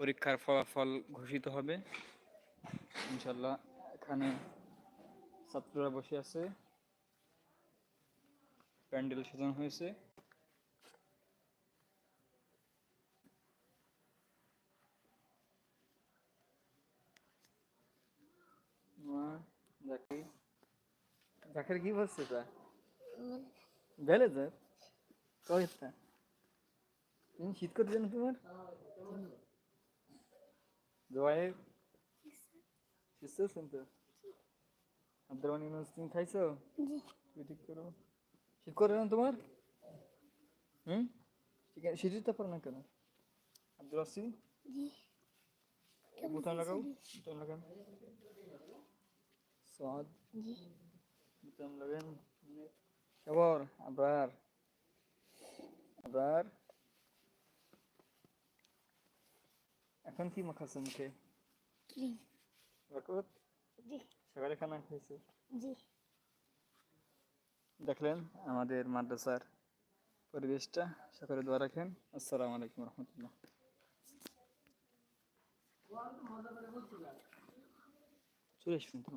পরীক্ষার ফলাফল ঘোষিত হবে। ইনশাল্লাহ এখানে ছাত্ররা বসে আছে। প্যান্ডেল সাজানো হয়েছে। জাকির কি বলছে তা? বেলে যার কয়টা তুমি শীত করতে জানো তোমার? জোয়াই শীত করছেন তো ইউনুস তুমি খাইছো জি ঠিক করো শীত করে না তোমার হুম ঠিক আছে শীত তো পারো না কেন আব্দুল আসি জি বোতাম লাগাও বোতাম লাগান সাদ জি বোতাম লাগান খবর আবার আবার এখন কি মাখাচ্ছে মুখে ক্রিম বরকত জি সকালে খানা খাইছে জি দেখলেন আমাদের মাদ্রাসার পরিবেশটা সকলে দোয়া রাখেন আসসালামু আলাইকুম রহমতুল্লাহ চলে আসবেন তো